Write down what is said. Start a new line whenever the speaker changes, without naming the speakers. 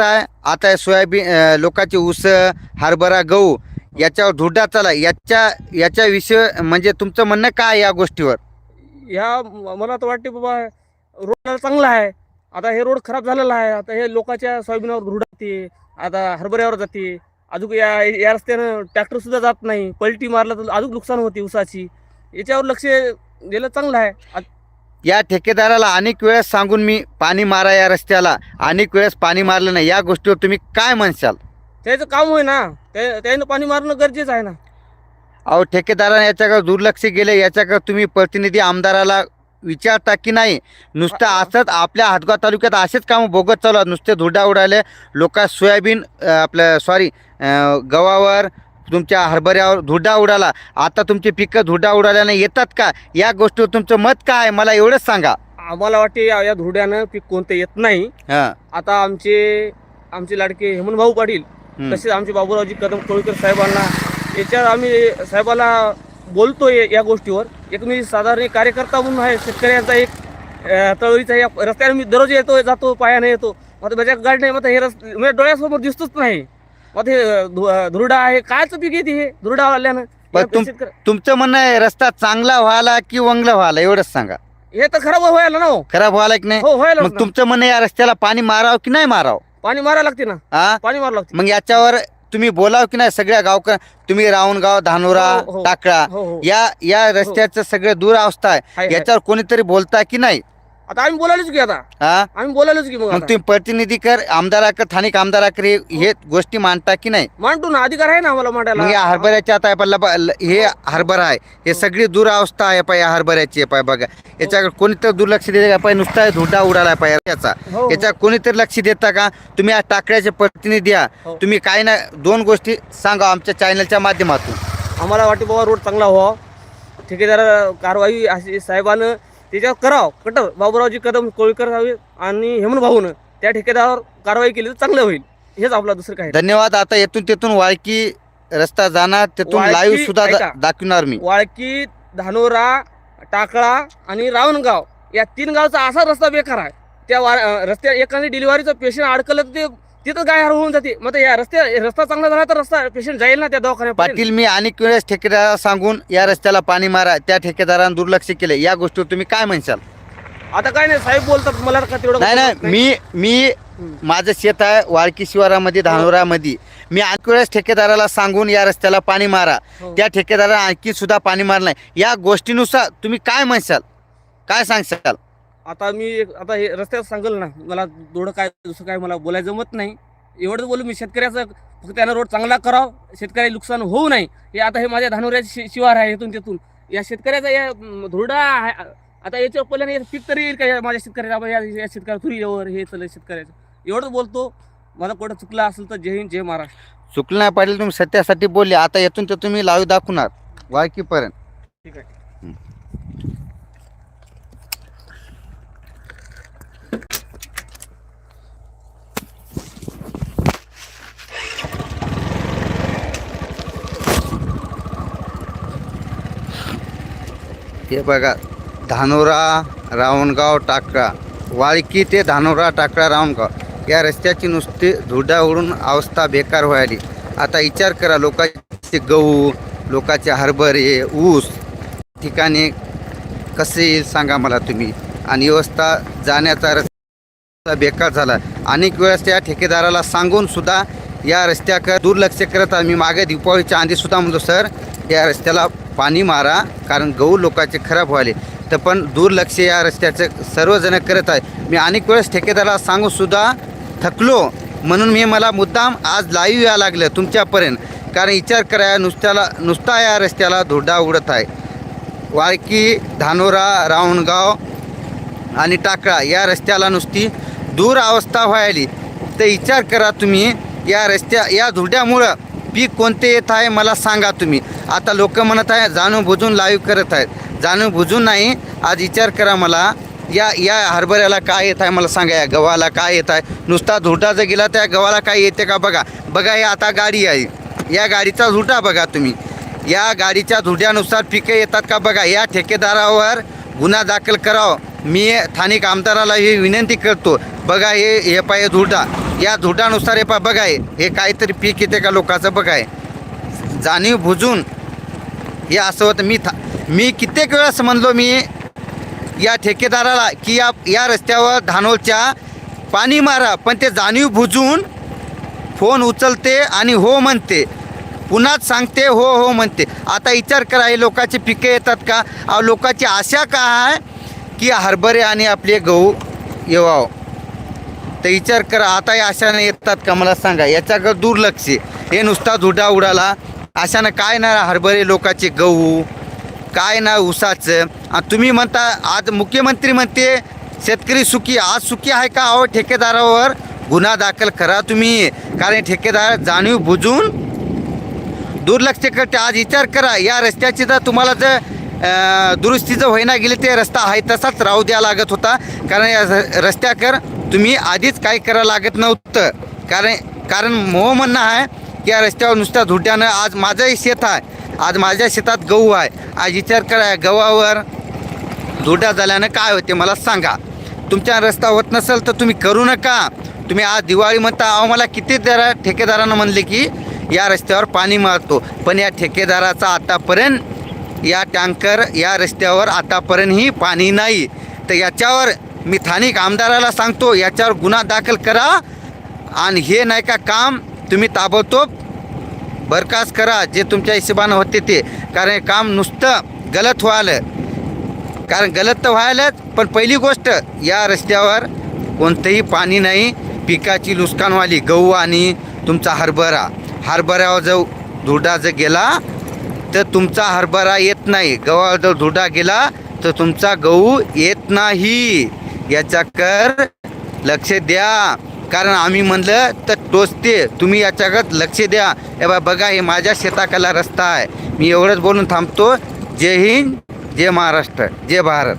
कसं आहे. आता सोयाबीन अं, लोकांचे ऊस हरभरा गहू याच्यावर धुडा चाला याच्या याच्या विषय म्हणजे तुमचं म्हणणं काय आहे या गोष्टीवर?
ह्या मला तर वाटते बाबा रोड चांगला आहे. आता हे रोड खराब झालेला आहे. आता हे लोकांच्या सोयाबीनावर धुड जाते आता हरभऱ्यावर जाते. अजून या या रस्त्यानं ट्रॅक्टर सुद्धा जात नाही. पलटी मारलं तर अजून नुकसान होते ऊसाची. याच्यावर लक्ष दिलं चांगलं आहे.
या ठेकेदाराला अनेक वेळेस सांगून मी पाणी मारा या रस्त्याला अनेक वेळेस पाणी मारलं नाही. या गोष्टीवर तुम्ही काय म्हणशाल
त्याचं काम होय ना. त्या- त्यानं पाणी मारणं गरजेचं आहे ना.
अहो ठेकेदाराने याच्याकडे दुर्लक्ष केले याच्याकडे तुम्ही प्रतिनिधी आमदाराला विचारता की नाही? नुसतं असंच आपल्या हातगाव तालुक्यात असेच कामं बोगत चालू आहेत. नुसते धुडा उडाले लोक सोयाबीन अं, आपलं सॉरी गव्हावर तुमच्या हरभऱ्यावर धुडा उडाला. आता तुमची पिकं धुडा उडाल्याने येतात का? या गोष्टीवर तुमचं मत काय आहे? मला एवढंच सांगा.
आम्हाला वाटते या या धुड्यानं पीक कोणतं येत नाही.
हां.
आता आमचे आमचे लाडके हेमंत भाऊ पाटील. तसेच आमचे बाबूरावजी कदम कोळीकर साहेबांना याच्यावर आम्ही साहेबाला बोलतोय या गोष्टीवर. एक मी साधारण एक कार्यकर्ता म्हणून आहे शेतकऱ्यांचा एक अं, तळवळीचा या रस्त्याने मी दररोज येतो जातो पायाने येतो. मग माझ्या गाडी नाही मग हे रस्ते म्हणजे डोळ्यासमोर दिसतच नाही. मग धु- धुरडा आहे कायचं पीक येते हे धुरडा
तुम-
शेतकऱ्या-
तुमचं म्हणणं आहे रस्ता चांगला व्हायला की वंगला व्हायला? एवढंच सांगा.
हे तर खराब व्हायला ना हो.
खराब व्हायला की नाही?
हो व्हायला
मग तुमचं म्हणणं या रस्त्याला पाणी मारावं की नाही मारावं?
पाणी मारायला लागते ना.
हा
पाणी मारावं लागते.
मग याच्यावर तुम्ही बोलाव की नाही? सगळ्या गावकर तुम्ही रावणगाव धानोरा
हो, हो.
टाकळा
हो हो.
या या रस्त्याचं सगळं दुरावस्था
हाय,
आहे
हाय.
याच्यावर कोणीतरी बोलता की नाही?
आता आम्ही बोलायलोच की आता.
हा?
आम्ही बोलायलोच की मग
मग
आता.
तुम्ही प्रतिनिधी कर आमदाराकडे स्थानिक आमदाराकडे हे गोष्टी मांडता की नाही?
मांडतो ना अधिकार आहे ना आम्हाला मांडायला.
मग या हरभऱ्याच्या आता पल्ला हे हरभरा आहे. हे सगळी दुरावस्था आहे पाय या हरभऱ्याची पाय बघा. याच्याकडे कोणीतरी दुर्लक्ष देते का? पाय नुसता धुडा उडाला पाय याचा.
हो, हो.
याच्या कोणीतरी लक्ष देता का? तुम्ही या टाकळ्याचे प्रतिनिधी आहात
हो.
तुम्ही काही ना दोन गोष्टी सांगा आमच्या चॅनलच्या माध्यमातून.
आम्हाला वाटते बाबा रोड चांगला व्हावा. ठेकेदार कारवाई अशी साहेबानं त्याच्यावर करावं. कटर बाबूरावजी कदम कोळीकर साहेब आणि हेमंत भाऊनं त्या ठेकेदारावर कारवाई केली तर चांगलं होईल. हेच आपला दुसरं काय
धन्यवाद. आता येथून तेथून वाळकी रस्ता जाणार तेथून
वाळकी,
लाईव्ह सुद्धा दा-
ऐका.
दाखवणार मी.
वाळकी धानोरा टाकळा आणि रावणगाव या तीन गावचा असा रस्ता बेकार आहे. त्या वा अं, रस्त्या एखादी डिलिव्हरीचं पेशंट अडकलं तर ते तिथं गाय होऊन जाते. मग या रस्त्या रस्ता चांगला झाला तर रस्ता पेशंट जाईल ना त्या दवाखान्यात
पाटील मी अनेक वेळेस ठेकेदाराला सांगून या रस्त्याला पाणी मारा त्या ठेकेदारानं दुर्लक्ष केले. या गोष्टीवर तुम्ही काय म्हणशाल?
आता काय नाही साहेब बोलतात मला का तेवढं
नाही नाही मी मी. माझं शेत आहे वाळकी शिवारामध्ये धानोरामध्ये. मी अनेक वेळेस ठेकेदाराला सांगून या रस्त्याला पाणी मारा.
हो.
त्या ठेकेदाराला आणखी सुद्धा पाणी मारलं नाही. या गोष्टीनुसार तुम्ही काय म्हणशाल? काय सांगशाल?
आता मी एक- आता हे रस्त्यात सांगल ना मला थोडं काय दुसरं काय मला बोलायला जमत नाही. एवढंच बोलू मी शेतकऱ्याचं फक्त त्यानं रोड चांगला करावं शेतकरी नुकसान होऊ नये. हे आता हे माझ्या धानोऱ्याचे शि शिवार आहे इथून तिथून. या शेतकऱ्याचा या धुरडा आहे. आता याच्या पहिल्याने पीक तरी येईल का या माझ्या शेतकऱ्याचा आपण या या शेतकऱ्या तुरीवर हे चाललं शेतकऱ्याचं. एवढंच बोलतो. मला कुठं चुकलं असेल तर जय हिंद जय महाराष्ट्र.
चुकलं नाही पाटील तुम्ही सत्यासाठी बोलले. आता येथून ते तुम्ही लाईव्ह दाखवणार. वाळकीपर्यंत
ठीक आहे.
हे बघा धानोरा रावणगाव टाकळा. वाळकी ते धानोरा टाकळा रावणगाव. या रस्त्याची नुसती धुडा उडून अवस्था बेकार व्हायली. आता विचार करा लोकांचे गहू लोकांचे हरभरे ऊस ठिकाणी कसे येईल सांगा मला तुम्ही. आणि व्यवस्था जाण्याचा रस्ता बेकार झाला. अनेक वेळेस त्या ठेकेदाराला सांगून सुद्धा या रस्त्याकडे दुर्लक्ष करत आम्ही मी मागे दीपावळीच्या आधीसुद्धा म्हणतो सर या रस्त्याला पाणी मारा कारण गहू लोकांचे खराब व्हायले. तर पण दुर्लक्ष या रस्त्याचं सर्वजण करत आहे. मी अनेक वेळेस ठेकेदाराला सांगूनसुद्धा थकलो. म्हणून मी मला मुद्दाम आज लाईव्ह या लागलं तुमच्यापर्यंत. कारण विचार कराया नुसत्याला नुसता या रस्त्याला धुरडा उडत आहे. वाळकी धानोरा रावणगाव आणि टाकळा या रस्त्याला नुसती दूर अवस्था व्हायली. तर विचार करा तुम्ही या रस्त्या या धुरड्यामुळं पीक कोणते येत आहे मला सांगा तुम्ही. आता लोक म्हणत आहे जाणून बुजून लाईव्ह करत आहेत. जाणून बुजून नाही आज विचार करा मला या या हरभऱ्याला काय येत आहे मला सांगा या गव्हाला काय येत आहे? नुसता झुटा जर गेला त्या गव्हाला काय येते का बघा. बघा हे आता गाडी आहे. या गाडीचा झुटा बघा तुम्ही. या गाडीच्या झुट्यानुसार पिके येतात का बघा. या ठेकेदारावर गुन्हा दाखल करावं. मी स्थानिक आमदाराला ही विनंती करतो. बघा हे हे पाय झुटा. या झुडानुसार हे पा बघाय हे काहीतरी पीक येते का लोकांचं बघाय. जाणीव भुजून हे असं होतं. मी था मी कित्येक वेळेस म्हणलो मी या ठेकेदाराला की या या रस्त्यावर धानोलच्या पाणी मारा पण ते जाणीव भुजून फोन उचलते आणि हो म्हणते. पुन्हाच सांगते हो हो म्हणते. आता विचार करा हे लोकांची पिके येतात का? अहो लोकांची आशा का आहे की हरभरे आणि आपले गहू येवावं? तर विचार करा आता या अशाने येतात का मला सांगा. याच्याकडे दुर्लक्ष हे नुसता झुडा उडाला. अशानं काय ना हरभरे लोकांचे गहू काय ना ऊसाचं. आणि तुम्ही म्हणता आज मुख्यमंत्री म्हणते शेतकरी सुखी आज सुखी आहे का अहो ठेकेदारावर? गुन्हा दाखल करा तुम्ही. कारण ठेकेदार जाणीव बुजून दुर्लक्ष करते. आज विचार करा या रस्त्याची जर तुम्हाला जर दुरुस्तीचं दुरुस्ती जर होईना गेली ते रस्ता आहे तसाच राहू द्या लागत होता. कारण या र- रस्त्याकर तुम्ही आधीच काही करा लागत नव्हतं. कारण कारण मोह म्हणणं आहे की या रस्त्यावर नुसत्या धुट्यानं आज माझंही शेत आहे. आज माझ्या शेतात गहू आहे. आज विचार करा गव्हावर धुडा झाल्यानं काय होते मला सांगा. तुमच्या रस्ता होत नसेल तर तुम्ही करू नका. तुम्ही आज दिवाळी म्हणता अहो मला किती जरा ठेकेदारानं म्हणले की या रस्त्यावर पाणी मारतो पण या ठेकेदाराचा आतापर्यंत या टँकर या रस्त्यावर आतापर्यंतही पाणी नाही. तर याच्यावर मी स्थानिक आमदाराला सांगतो याच्यावर गुन्हा दाखल करा आणि हे नाही का काम तुम्ही ताबडतोब बरखास्त करा जे तुमच्या हिशोबानं होते ते. कारण काम नुसतं गलत व्हायलं कारण गलत तर व्हायलाच पण पहिली गोष्ट या रस्त्यावर कोणतंही पाणी नाही पिकाची नुकसानवाली गहू आणि तुमचा हरभरा. हरभऱ्यावर जर धुडा जर गेला तर तुमचा हरभरा येत नाही. गव्हावर जर धुडा गेला तर तुमचा गहू येत नाही. याचा कर लक्ष द्या. कारण आम्ही म्हणलं तर टोचते. तुम्ही याच्याकडे लक्ष द्या. ए बा बघा हे माझ्या शेताकाला रस्ता आहे. मी एवढंच बोलून थांबतो. जय हिंद जय महाराष्ट्र जय भारत.